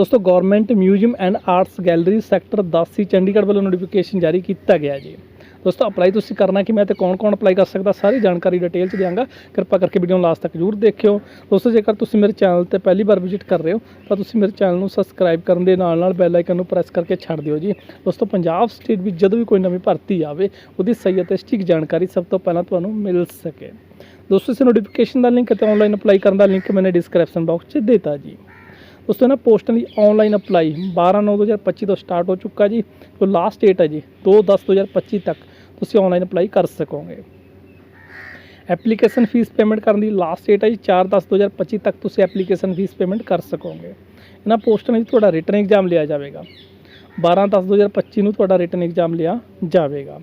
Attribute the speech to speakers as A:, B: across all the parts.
A: ਦੋਸਤੋ government museum and arts gallery sector 10 C, Chandigarh ਵੱਲੋਂ notification ਜਾਰੀ ਕੀਤਾ ਗਿਆ ਜੀ। ਦੋਸਤੋ ਅਪਲਾਈ ਤੁਸੀਂ ਕਰਨਾ ਕਿ ਮੈਂ ਤੇ ਕੌਣ-ਕੌਣ ਅਪਲਾਈ ਕਰ ਸਕਦਾ, ਸਾਰੀ ਜਾਣਕਾਰੀ ਡਿਟੇਲ ਚ ਦਿਆਂਗਾ। ਕਿਰਪਾ ਕਰਕੇ ਵੀਡੀਓ ਨੂੰ ਲਾਸਟ ਤੱਕ ਜਰੂਰ ਦੇਖਿਓ। ਦੋਸਤੋ, ਜੇਕਰ ਤੁਸੀਂ ਮੇਰੇ ਚੈਨਲ ਤੇ ਪਹਿਲੀ ਵਾਰ ਵਿਜ਼ਿਟ ਕਰ ਰਹੇ ਹੋ, ਤਾਂ ਤੁਸੀਂ ਮੇਰੇ ਚੈਨਲ ਨੂੰ ਸਬਸਕ੍ਰਾਈਬ ਕਰਨ ਦੇ ਨਾਲ ਨਾਲ ਬੈਲ ਆਈਕਨ ਨੂੰ ਪ੍ਰੈਸ ਕਰਕੇ ਛੱਡ ਦਿਓ ਜੀ। ਦੋਸਤੋ, ਪੰਜਾਬ ਸਟੇਟ ਵਿੱਚ ਜਦੋਂ ਵੀ ਕੋਈ ਨਵੀਂ ਭਰਤੀ ਆਵੇ, ਉਹਦੀ ਸਹੀ ਅਤੇ ਸਟਿਕ ਜਾਣਕਾਰੀ ਸਭ ਤੋਂ ਪਹਿਲਾਂ ਤੁਹਾਨੂੰ ਮਿਲ ਸਕੇ। ਦੋਸਤੋ, ਇਸ ਨੋਟੀਫਿਕੇਸ਼ਨ ਦਾ ਲਿੰਕ ਅਤੇ ਆਨਲਾਈਨ ਅਪਲਾਈ ਕਰਨ ਦਾ ਲਿੰਕ ਮੈਨੇ ਡਿਸਕ੍ਰਿਪਸ਼ਨ ਬਾਕਸ 'ਚ ਦਿੱਤਾ ਜੀ। ਉਸ ਤੋਂ ਨਾ ਪੋਸਟਾਂ ਦੀ ਆਨਲਾਈਨ ਅਪਲਾਈ 12/9/2025 ਤੋਂ ਸਟਾਰਟ ਹੋ ਚੁੱਕਾ ਜੀ, ਜੋ ਲਾਸਟ ਡੇਟ ਹੈ ਜੀ 2/10/2025 ਤੱਕ ਤੁਸੀਂ ਆਨਲਾਈਨ ਅਪਲਾਈ ਕਰ ਸਕੋਗੇ। ਐਪਲੀਕੇਸ਼ਨ ਫੀਸ ਪੇਮੈਂਟ ਕਰਨ ਦੀ ਲਾਸਟ ਡੇਟ ਹੈ ਜੀ 4/10/2025 ਤੱਕ ਤੁਸੀਂ ਐਪਲੀਕੇਸ਼ਨ ਫੀਸ ਪੇਮੈਂਟ ਕਰ ਸਕੋਗੇ। ਇਹਨਾਂ ਪੋਸਟਾਂ ਲਈ ਤੁਹਾਡਾ ਰਿਟਨ ਐਗਜ਼ਾਮ ਲਿਆ ਜਾਵੇਗਾ। 12/10/2025 ਨੂੰ ਤੁਹਾਡਾ ਰਿਟਨ ਐਗਜ਼ਾਮ ਲਿਆ ਜਾਵੇਗਾ।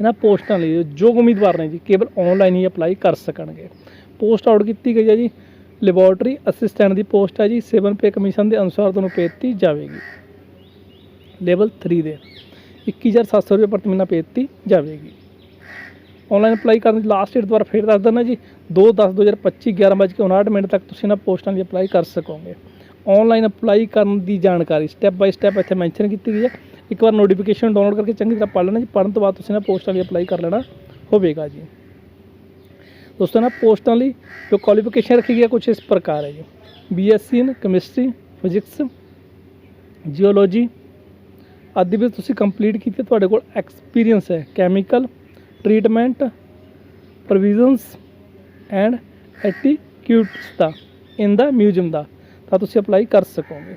A: ਇਹਨਾਂ ਪੋਸਟਾਂ ਲਈ ਜੋ ਉਮੀਦਵਾਰ ਨੇ ਜੀ, ਕੇਵਲ ਆਨਲਾਈਨ ਹੀ ਅਪਲਾਈ ਕਰ ਸਕਣਗੇ। ਪੋਸਟ ਆਊਟ ਕੀਤੀ ਗਈ ਹੈ ਜੀ ਲੈਬੋਰਟਰੀ ਅਸਿਸਟੈਂਟ ਦੀ ਪੋਸਟ ਹੈ ਜੀ। 7 ਪੇ ਕਮਿਸ਼ਨ ਦੇ ਅਨੁਸਾਰ ਤੁਹਾਨੂੰ ਪੇ ਦਿੱਤੀ ਜਾਵੇਗੀ। ਲੈਵਲ 3 ਦੇ। 21700 ਰੁਪਏ ਪ੍ਰਤੀ ਮਹੀਨਾ ਪੇ ਦਿੱਤੀ ਜਾਵੇਗੀ। ਆਨਲਾਈਨ ਅਪਲਾਈ ਕਰਨ ਦੀ ਲਾਸਟ ਡੇਟ ਦੁਬਾਰਾ ਫੇਰ ਦੱਸ ਦਿੰਦਾ ਜੀ। 2/10/2025 11:59 ਮਿੰਟ ਤੱਕ ਤੁਸੀਂ ਇਹਨਾਂ ਪੋਸਟਾਂ ਲਈ ਅਪਲਾਈ ਕਰ ਸਕੋਗੇ। ਆਨਲਾਈਨ ਅਪਲਾਈ ਕਰਨ ਦੀ ਜਾਣਕਾਰੀ ਸਟੈਪ ਬਾਈ ਸਟੈਪ ਇੱਥੇ ਮੈਂਸ਼ਨ ਕੀਤੀ ਗਈ ਹੈ। ਇੱਕ ਵਾਰ ਨੋਟੀਫਿਕੇਸ਼ਨ ਡਾਊਨਲੋਡ ਕਰਕੇ ਚੰਗੀ ਤਰ੍ਹਾਂ ਪੜ੍ਹ ਲੈਣਾ ਜੀ। ਪੜ੍ਹਨ ਤੋਂ ਬਾਅਦ ਤੁਸੀਂ ਇਹਨਾਂ ਪੋਸਟਾਂ ਲਈ ਅਪਲਾਈ ਕਰ ਲੈਣਾ ਹੋਵੇਗਾ ਜੀ। ਦੋਸਤੋ ਨਾ ਪੋਸਟਾਂ ਲਈ ਜੋ ਕੁਆਲੀਫਿਕੇਸ਼ਨ ਰੱਖੀ ਗਈ ਹੈ ਕੁਝ ਇਸ ਪ੍ਰਕਾਰ ਹੈ ਜੀ। BSc in chemistry physics geology ਆਦਿ ਵਿੱਚ ਤੁਸੀਂ ਕੰਪਲੀਟ ਕੀਤੀ ਤੁਹਾਡੇ ਕੋਲ ਐਕਸਪੀਰੀਅੰਸ ਹੈ। Chemical treatment provisions and antiquities the in the museum ਦਾ, ਤਾਂ ਤੁਸੀਂ ਅਪਲਾਈ ਕਰ ਸਕੋਗੇ।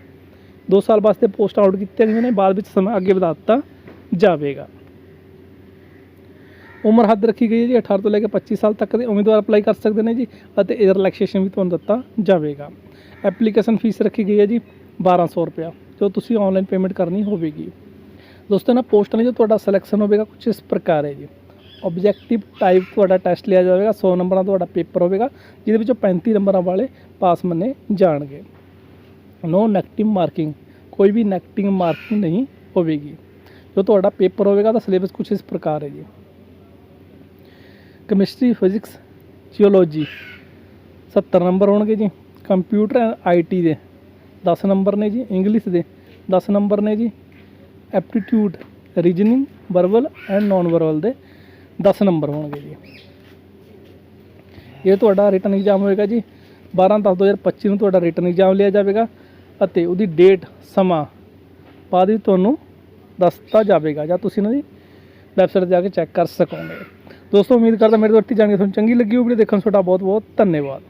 A: 2 ਸਾਲ ਵਾਸਤੇ ਪੋਸਟ ਆਊਟ ਕੀਤੀਆਂ ਗਈਆਂ ਨੇ, ਬਾਅਦ ਵਿੱਚ ਸਮਾਂ ਅੱਗੇ ਵਧਾ ਦਿੱਤਾ ਜਾਵੇਗਾ। ਉਮਰ ਹੱਦ ਰੱਖੀ ਗਈ ਹੈ ਜੀ 18 ਤੋਂ ਲੈ ਕੇ 25 ਸਾਲ ਤੱਕ ਦੇ ਉਮੀਦਵਾਰ ਅਪਲਾਈ ਕਰ ਸਕਦੇ ਨੇ ਜੀ ਅਤੇ ਇਹ ਰਿਲੈਕਸੇਸ਼ਨ ਵੀ ਤੁਹਾਨੂੰ ਦਿੱਤਾ ਜਾਵੇਗਾ। ਐਪਲੀਕੇਸ਼ਨ ਫੀਸ ਰੱਖੀ ਗਈ ਹੈ ਜੀ 1200 ਰੁਪਇਆ, ਜੋ ਤੁਸੀਂ ਆਨਲਾਈਨ ਪੇਮੈਂਟ ਕਰਨੀ ਹੋਵੇਗੀ। ਦੋਸਤੋ ਨਾ ਪੋਸਟਾਂ ਲਈ ਜੋ ਤੁਹਾਡਾ ਸਿਲੈਕਸ਼ਨ ਹੋਵੇਗਾ ਕੁਝ ਇਸ ਪ੍ਰਕਾਰ ਹੈ ਜੀ। ਆਬਜੈਕਟਿਵ ਟਾਈਪ ਤੁਹਾਡਾ ਟੈਸਟ ਲਿਆ ਜਾਵੇਗਾ 100 ਨੰਬਰਾਂ ਦਾ ਤੁਹਾਡਾ ਪੇਪਰ ਹੋਵੇਗਾ, ਜਿਹਦੇ ਵਿੱਚੋਂ 35 ਨੰਬਰਾਂ ਵਾਲੇ ਪਾਸ ਮੰਨੇ ਜਾਣਗੇ। ਨੋ ਨੈਗੇਟਿਵ ਮਾਰਕਿੰਗ ਕੋਈ ਵੀ ਨੈਗੇਟਿਵ ਮਾਰਕਿੰਗ ਨਹੀਂ ਹੋਵੇਗੀ। ਜੋ ਤੁਹਾਡਾ ਪੇਪਰ ਹੋਵੇਗਾ ਤਾਂ ਸਿਲੇਬਸ ਕੁਝ ਇਸ ਪ੍ਰਕਾਰ ਹੈ ਜੀ। ਕੈਮਿਸਟਰੀ ਫਿਜ਼ਿਕਸ ਜੀਓਲੋਜੀ 70 ਨੰਬਰ ਹੋਣਗੇ ਜੀ। ਕੰਪਿਊਟਰ ਐਂਡ ਆਈਟੀ ਦੇ। 10 ਨੰਬਰ ਨੇ ਜੀ, ਇੰਗਲਿਸ਼ ਦੇ। 10 ਨੰਬਰ ਨੇ ਜੀ, aptitude, reasoning, verbal and non verbal ਦੇ 10 ਨੰਬਰ ਹੋਣਗੇ ਜੀ। ਇਹ ਤੁਹਾਡਾ ਰਿਟਨ ਐਗਜ਼ਾਮ ਹੋਏਗਾ ਜੀ। 12/10/2025 ਨੂੰ ਤੁਹਾਡਾ ਰਿਟਨ ਐਗਜ਼ਾਮ ਲਿਆ ਜਾਵੇਗਾ ਅਤੇ ਉਹਦੀ ਡੇਟ ਸਮਾਂ ਬਾਅਦ ਵਿੱਚ ਤੁਹਾਨੂੰ ਦੱਸਤਾ ਜਾਵੇਗਾ ਜਾਂ ਤੁਸੀਂ ਇਹਨਾਂ ਦੀ ਵੈਬਸਾਈਟ 'ਤੇ ਜਾ ਕੇ ਚੈੱਕ ਕਰ ਸਕੋਗੇ। ਦੋਸਤੋ, ਉਮੀਦ ਕਰਦਾ ਮੇਰੇ ਤੋਂ ਅੱਟੀ ਜਾਣਕਾਰੀ ਤੁਹਾਨੂੰ ਚੰਗੀ ਲੱਗੀ ਹੋਵੇਗੀ ਦੇਖਣ ਨੂੰ ਤੁਹਾਡਾ ਬਹੁਤ ਬਹੁਤ ਧੰਨਵਾਦ।